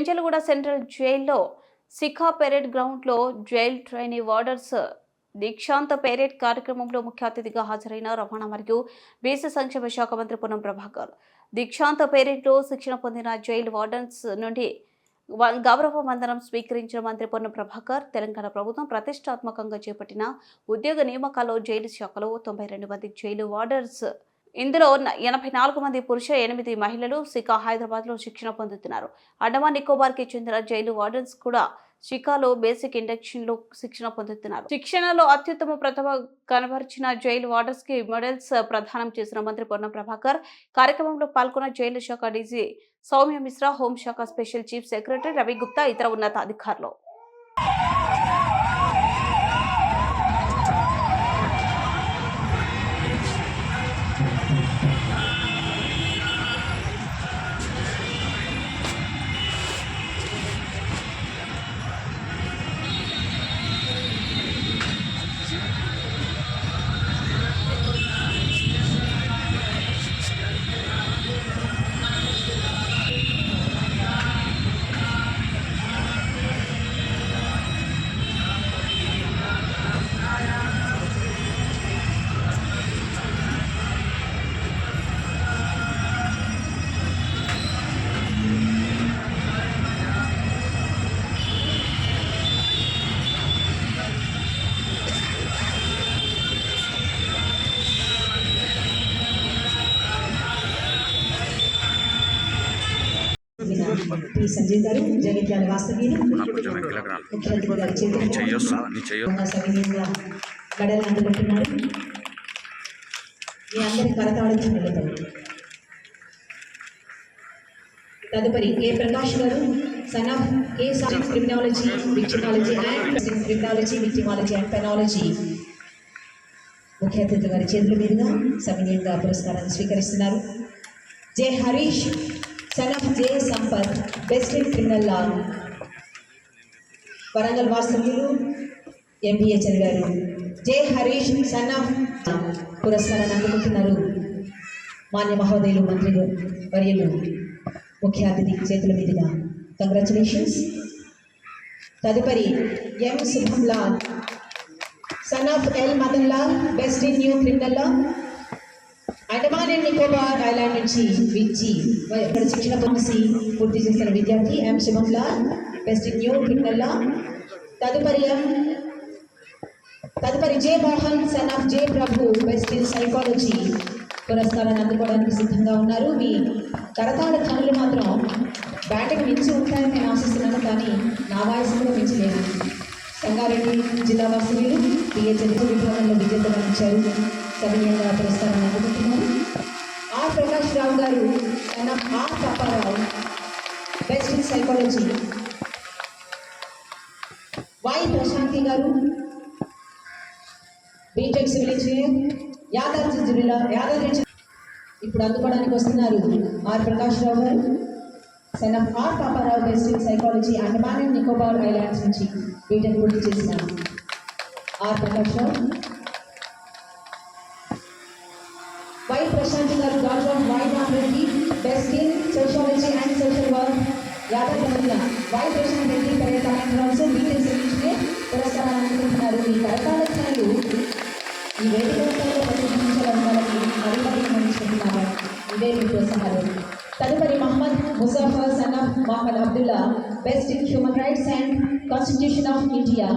Chanchalguda central జైల్లో శిఖా parade గ్రౌండ్లో jail trainee warders దీక్షాంత పెరేడ్ కార్యక్రమంలో ముఖ్య అతిథిగా హాజరైన రవాణా మరియు బీసీ సంక్షేమ శాఖ మంత్రి పొన్నం ప్రభాకర్. దీక్షాంత పెరేడ్లో శిక్షణ పొందిన జైలు వార్డర్స్ నుండి గౌరవ వందనం స్వీకరించిన మంత్రి పొన్న ప్రభాకర్ తెలంగాణ ప్రభుత్వం ప్రతిష్టాత్మకంగా చేపట్టిన ఉద్యోగ నియామకాల్లో జైలు శాఖలో తొంభై రెండు మంది జైలు వార్డర్స్ ఇందులో ఎనభై నాలుగు మంది పురుష ఎనిమిది మహిళలు సికా హైదరాబాద్లో శిక్షణ పొందుతున్నారు. అండమాన్ నికోబార్కి చెందిన జైలు వార్డన్స్ కూడా షికాలో బేసిక్ ఇండక్షన్లో శిక్షణ పొందుతున్నారు. శిక్షణలో అత్యుత్తమ ప్రతిభ కనబరిచిన జైలు వార్డర్స్కి మెడల్స్ ప్రదానం చేసిన మంత్రి పొన్న ప్రభాకర్ కార్యక్రమంలో పాల్గొన్న జైలు శాఖ డీజీ సౌమ్య మిశ్రా హోంశాఖ special chief secretary Ravi Gupta ఇతర ఉన్నతాధికారులు. సంజయ్ గారు జగిత్యాల వాస్తవ్యులు కొంచెం వెనక్కి రా. ముఖ్యమంత్రి గారి నీ చేతులు చెయ్యి వస్తుందా నీ చెయ్యి ఉన్న సవినీయంగా గడలు అందుకుంటున్నారు మీ అందరి కరతాళించి నిలబడి తదుపరి కె ప్రకాష్ గారు son of K science criminology victimology and criminology victimology and penology. ముఖ్య అతిథి గారి చేతుల మీదుగా సవినీయంగా పురస్కారాన్ని స్వీకరిస్తున్నారు. J Harish. Son of J Sampath best in criminal law. Warangal వాస్తవ్యులు ఎంబీఏ చదివారు. జే హరీష్ సన్ ఆఫ్ పురస్కారాన్ని అందుకుంటున్నారు. మాన్య మహోదయులు మంత్రి వర్యులు ముఖ్య అతిథి చేతుల మీదుగా కంగ్రాచులేషన్స్ తదుపరి M Shubham Lal. Son of L Madan Lal best in new criminal law. Andaman and Nicobar island నుంచి విచ్చి ఇక్కడ శిక్షణ పొంది పూర్తి చేస్తున్న విద్యార్థి M. Shubham Lal best in new criminal తదుపరి ఎం. తదుపరి J. Mohan son of J. Prabhu best in psychology. పురస్కారాన్ని అందుకోవడానికి సిద్ధంగా ఉన్నారు. మీ కరతాళ ధనులు మాత్రం బ్యాటింగ్ మించి ఉంటాయని నేను ఆశిస్తున్నాను కానీ నా వాయిస్ కూడా మించలేదు. సంగారెడ్డి జిల్లా వాసులు పిహెచ్ఎల్ విభాగంలో విజేతగా ఇచ్చారు సవినయంగా పురస్కారాన్ని అందుకుంటున్నారు ఆర్ ప్రకాష్ రావు గారు son of R Paparao best in psychology Y Prashanti గారు బీటెక్ సివిల్ ఇంజనీర్ యాదాద్రి జిల్లా యాదాద్రి ఇప్పుడు అందుకోవడానికి వస్తున్నారు ఆర్ ప్రకాష్ రావు గారు. Son of R Paparao best in psychology Andaman and Nicobar islands నుంచి బీటెక్ పూర్తి చేసిన R Prakash Rao of Y Reddy best in sociology and social work Yadav జిల్లా వై ప్రశాంత్ రెడ్డి పర్యటన ఆల్సో బీటెక్ సివిల్ ఇంజనీర్ పురస్కారాన్ని అందుకుంటున్నారు ఈ కరతాళాలు ఈ వేదిక మొత్తంలో ప్రతిష్ఠించాలని వాళ్ళకి మరీ మరీ మంచుకుంటున్నారు ఇదే మీ ప్రోత్సాహాలు తదుపరి Mohammed Muzaffar son of Mohammed Abdullah best in human rights and constitution of India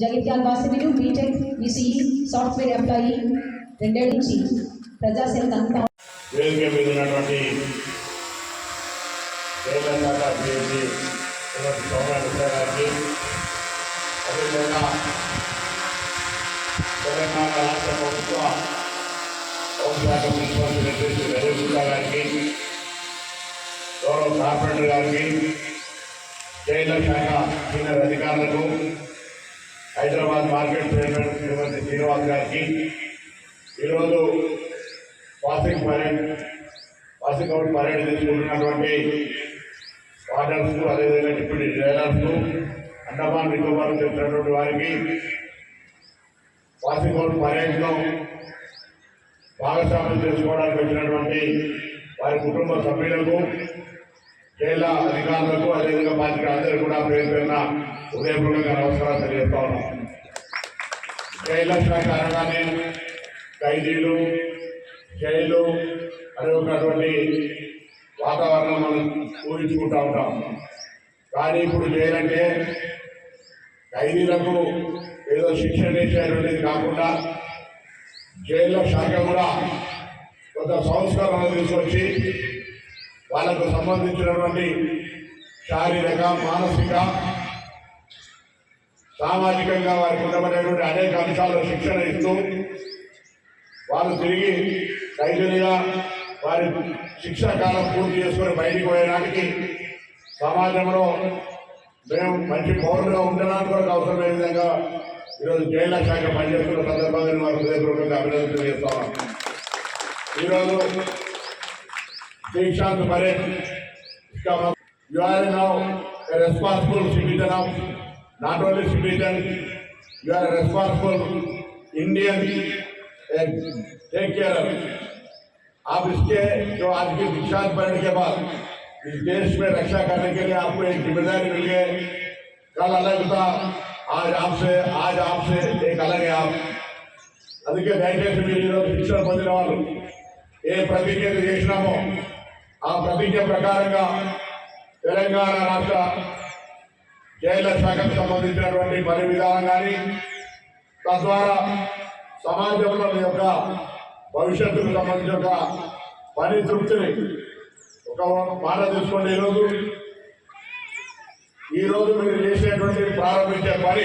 Jagtial వాసవిలు BTech ECE software employee రెండేళ్ళ నుంచి ప్రజాసేవకు అంతా వేదిక మీద ఉన్నటువంటి తెలంగాణ అభ్యర్థి సోమనాథ గారికి అదేవిధంగా తెలంగాణ రాష్ట్ర ప్రభుత్వ హోంశాఖ ప్రిన్సిపల్ సెక్రటరీ రవిగుప్తా గారికి గౌరవ కార్పొరేటర్ గారికి జైళ్ళ శాఖ సీనియర్ అధికారులకు హైదరాబాద్ మార్కెట్ చైర్మన్ శ్రీమతి శ్రీనివాస్ గారికి ఈరోజు వార్షిక పరేడ్ వార్షిక అవుట్ పరేడ్ తీసుకుంటున్నటువంటి వాటర్స్ అదేవిధంగా డిప్యూటీ జైలర్స్ అండమాన్ నికోబార్ చెందినటువంటి వారికి వార్షిక అవుట్ పరేడ్లో భాగస్వామ్యం చేసుకోవడానికి వచ్చినటువంటి వారి కుటుంబ సభ్యులకు జైల అధికారులకు అదేవిధంగా పార్టీ అందరూ కూడా పేరు పేరున హృదయపూర్వకంగా నమస్కారం తెలియజేస్తా ఉన్నాం. జైల శాఖ అనగానే ఖైదీలు జైలు అనేటువంటి వాతావరణం మనం ఊహించుకుంటూ ఉంటాం. కానీ ఇప్పుడు లేదంటే ఖైదీలకు ఏదో శిక్షణ వేసేటువంటిది కాకుండా జైల్లో శాఖ కూడా కొంత సంస్కరణలు తీసుకొచ్చి వాళ్ళకు సంబంధించినటువంటి శారీరక మానసిక సామాజికంగా వారికి ఉండబడేటువంటి అనేక అంశాల్లో శిక్షణ ఇస్తూ వారు తిరిగి ఖైదీలుగా వారి శిక్షాకాలం పూర్తి చేసుకొని బయటికి పోయేదానికి సమాజంలో మేము మంచి పౌరులుగా ఉండడానికి కూడా అవసరమైన విధంగా ఈరోజు జైల శాఖ పనిచేస్తున్న సందర్భాన్ని వారు హృదయపూర్వకంగా అభినందన చేస్తాం ఈరోజు Srishanth parade you are responsible citizen of not only citizen you are responsible Indian take care आप इसके जो आज की दीक्षांत परेड के बाद इस देश में रक्षा करने के लिए आपको एक जिम्मेदारी मिल गई कल अलग था आज आपसे आज आपसे एक अलग है आप అందుకే దయచేసి మీరు ఈరోజు శిక్షణ పొందిన వాళ్ళు ఏ ప్రతిజ్ఞ అయితే చేసినామో ఆ ప్రతిజ్ఞ ప్రకారంగా తెలంగాణ రాష్ట్ర జైళ్ల శాఖకు సంబంధించినటువంటి పని విధానం కానీ తద్వారా సమాజంలో మీ యొక్క భవిష్యత్తుకు సంబంధించిన ఒక పని తృప్తిని ఒక మాట తీసుకోండి ఈరోజు. ఈరోజు మీరు చేసేటువంటి ప్రారంభించే పని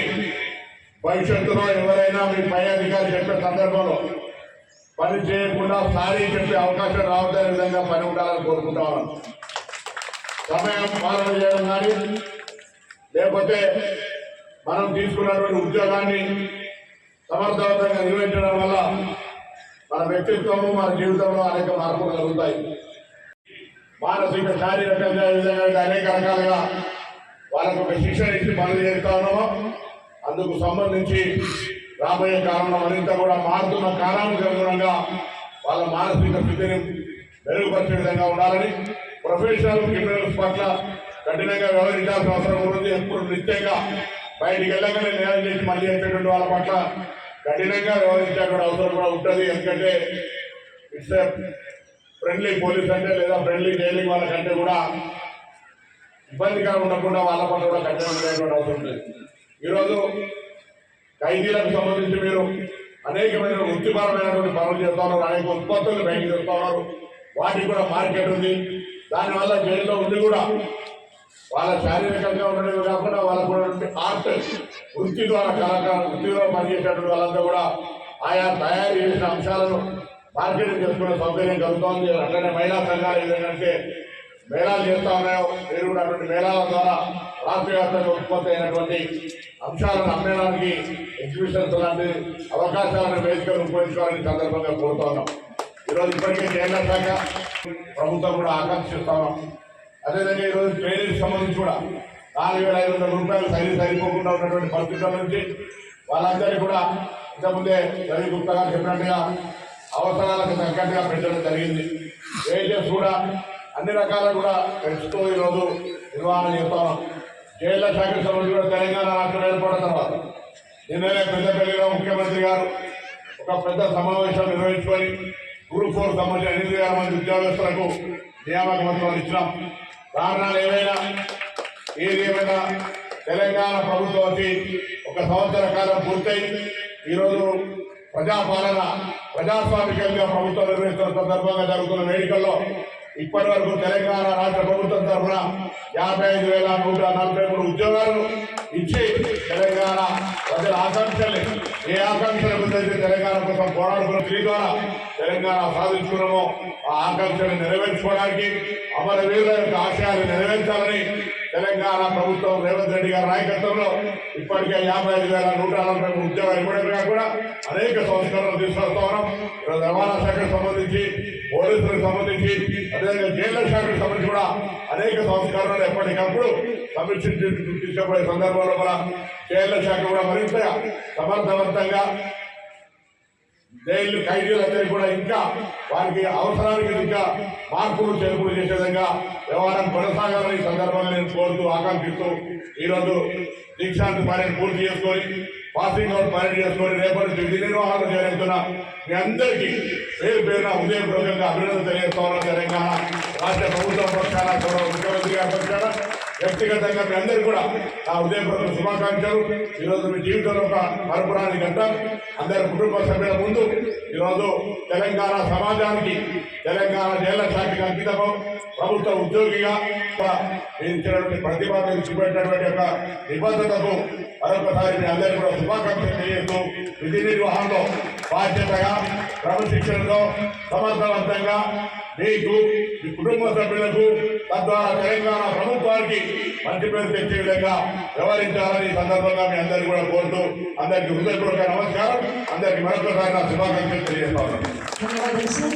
భవిష్యత్తులో ఎవరైనా మీ పై అధికారి చెప్పే సందర్భంలో పని చేయకుండా సారీ చెప్పే అవకాశం రావద్దనే విధంగా పని ఉండాలని కోరుకుంటా సమయం పాలన చేయడం కానీ లేకపోతే మనం తీసుకున్నటువంటి ఉద్యోగాన్ని సమర్థవంతంగా నిర్వహించడం వల్ల మన వ్యక్తిత్వము మన జీవితంలో అనేక మార్పులు కలుగుతాయి. మానసిక శారీరకంగా విధంగా అనేక రకాలుగా వాళ్ళకు ఒక శిక్షణ ఇచ్చి పనులు చేస్తానో అందుకు సంబంధించి రాబోయే కాలంలో మరింత కూడా మారుతున్న కాలానికి అనుగుణంగా వాళ్ళ మానసిక స్థితిని మెరుగుపరిచే విధంగా ఉండాలని ప్రొఫెషనల్ క్రిమినల్స్ పట్ల కఠినంగా వ్యవహరించాల్సిన అవసరం ఉంది. ఎప్పుడు నిత్యంగా బయటికి వెళ్ళగానే నేరం చేసి మళ్ళీ వచ్చేటువంటి వాళ్ళ పట్ల కఠినంగా వ్యవహరించాల్సిన అవసరం కూడా ఉంటుంది. ఎందుకంటే ఇట్స్ ఫ్రెండ్లీ పోలీస్ అంటే లేదా ఫ్రెండ్లీ జైలింగ్ వాళ్ళకంటే కూడా ఇబ్బందిగా ఉండకుండా వాళ్ళ పట్ల కూడా కఠినం లేకుండా అవసరం లేదు. ఈరోజు ఖైదీలకు సంబంధించి మీరు అనేకమైన వృత్తిపరమైనటువంటి పనులు చేస్తా ఉన్నారు. అనేక ఉత్పత్తులు బయటకు చేస్తా ఉన్నారు. వాటికి కూడా మార్కెట్ ఉంది. దానివల్ల జైల్లో ఉండి కూడా వాళ్ళ శారీరకంగా ఉండడమే కాకుండా వాళ్ళకు ఉన్నటువంటి ఆర్ట్ వృత్తి ద్వారా కలక వృత్తి ద్వారా పనిచేసేటువంటి వాళ్ళంతా కూడా ఆయా తయారు చేసిన అంశాలను మార్కెటింగ్ చేసుకునే సౌకర్యం కలుగుతోంది. అట్లనే మహిళా సంఘాలు ఏంటంటే మేళాలు చేస్తా ఉన్నాయో మీరు కూడా అటువంటి మేళాల ద్వారా రాష్ట్ర వ్యాప్తంగా ఉత్పత్తి అయినటువంటి అంశాలను అమ్మేయడానికి ఎగ్జిబిషన్స్ లాంటి అవకాశాలను వేదికలు ఉపయోగించుకోవాలని సందర్భంగా కోరుతా ఉన్నాం. ఈరోజు ఇప్పటికే కేంద్ర శాఖ ప్రభుత్వం కూడా ఆకాంక్షిస్తా ఉన్నాం. అదేవిధంగా ఈరోజు ట్రైనింగ్ సంబంధించి కూడా నాలుగు వేల ఐదు వందల రూపాయలు సరి సరిపోకుండా ఉన్నటువంటి పరిస్థితుల నుంచి వాళ్ళందరికీ కూడా ఇంతకుముందే రవి గుప్తా గారు చెప్పినట్టుగా అవసరాలకు తగ్గట్టుగా పెంచడం జరిగింది. వేజెస్ కూడా అన్ని రకాల కూడా పెంచుతూ ఈరోజు నిర్వహణ చేస్తాం జైళ్ళ శాఖ సభ్యులు కూడా తెలంగాణ రాష్ట్రం ఏర్పడిన తర్వాత నిన్ననే పెద్దపల్లిలో ముఖ్యమంత్రి గారు ఒక పెద్ద సమావేశం నిర్వహించుకొని గ్రూప్ ఫోర్ సంబంధించిన ఎనిమిది వేల మంది ఉద్యోగస్తులకు నియామక పత్రాలు ఇచ్చినాం. కారణాలు ఏవైనా ఏదేమైనా తెలంగాణ ప్రభుత్వం వచ్చి ఒక సంవత్సర కాలం పూర్తయి ఈరోజు ప్రజాపాలన ప్రజాస్వామికంగా ప్రభుత్వం నిర్వహిస్తున్న సందర్భంగా జరుగుతున్న వేడుకల్లో ఇప్పటి వరకు తెలంగాణ రాష్ట్ర ప్రభుత్వం తరఫున యాభై ఐదు వేల నూట నలభై మూడు ఉద్యోగాలు ఇచ్చి తెలంగాణ ప్రజల ఆకాంక్షల్ని ఏ ఆకాంక్షల గురించి తెలంగాణ కోసం పోరాడుకున్న స్త్రీ ద్వారా తెలంగాణ సాధించుకున్నామో ఆ ఆకాంక్షలు నెరవేర్చుకోవడానికి అమరవీరుల యొక్క ఆశయాలు నెరవేర్చాలని తెలంగాణ ప్రభుత్వం రేవంత్ రెడ్డి గారి నాయకత్వంలో ఇప్పటికే యాభై ఐదు వేల నూట నలభై మూడు ఉద్యోగాలు ఇవ్వడమే కూడా అనేక సంస్కరణలు తీసుకొస్తా ఉన్నాం. రవాణా శాఖకు సంబంధించి పోలీసులకు సంబంధించి అదేవిధంగా జైళ్ళ శాఖకు సంబంధించి కూడా అనేక సంస్కరణలు ఎప్పటికప్పుడు సమీక్షించి తీసుకుపోయే సందర్భంలో మన జైళ్ళ శాఖ కూడా మరింత సమర్థవంతంగా జైళ్ళు ఖైదీలందరికీ కూడా ఇంకా వారికి అవసరానికి ఇంకా మార్పులు చేర్పులు చేసే విధంగా వ్యవహారం కొనసాగాలని సందర్భంలో నేను కోరుతూ ఆకాంక్షిస్తూ ఈరోజు దీక్షాంతి పర్యటన పూర్తి చేసుకొని పాసింగ్ అవుట్ పర్యటన చేసుకొని రేపటి విధి నిర్వహణ చేస్తున్న మీ అందరికీ పేరు పేరున ఉదయపూర్వకంగా అభినందన తెలియజేసుకోవాలని తెలంగాణ రాష్ట్ర ప్రభుత్వం పక్షాన గౌరవ వ్యక్తిగతంగా మీ అందరూ కూడా నా ఉదయపూర్వక శుభాకాంక్షలు. ఈరోజు మీ జీవితంలో ఒక మరపురాని గంట అందరి కుటుంబ సభ్యుల ముందు ఈరోజు తెలంగాణ సమాజానికి తెలంగాణ జైళ్ళ శాఖకి అంకితము ప్రభుత్వ ఉద్యోగిగా మీరు ఇచ్చినటువంటి ప్రతిపాదన యొక్క నిబద్ధతకు మరొకసారి మీ అందరికీ కూడా శుభాకాంక్షలు తెలియజేస్తూ విధి నిర్వహణలో బాధ్యతగా క్రమశిక్షణతో సమర్థవంతంగా మీకు మీ కుటుంబ సభ్యులకు తద్వారా తెలంగాణ ప్రభుత్వానికి మంచి పేరు తెచ్చే విధంగా వ్యవహరించాలని సందర్భంగా మీ అందరికీ కూడా కోరుతూ అందరికీ హృదయపూర్వక నమస్కారం. అందరికీ మరొకసారి నా శుభాకాంక్షలు తెలియజేస్తాను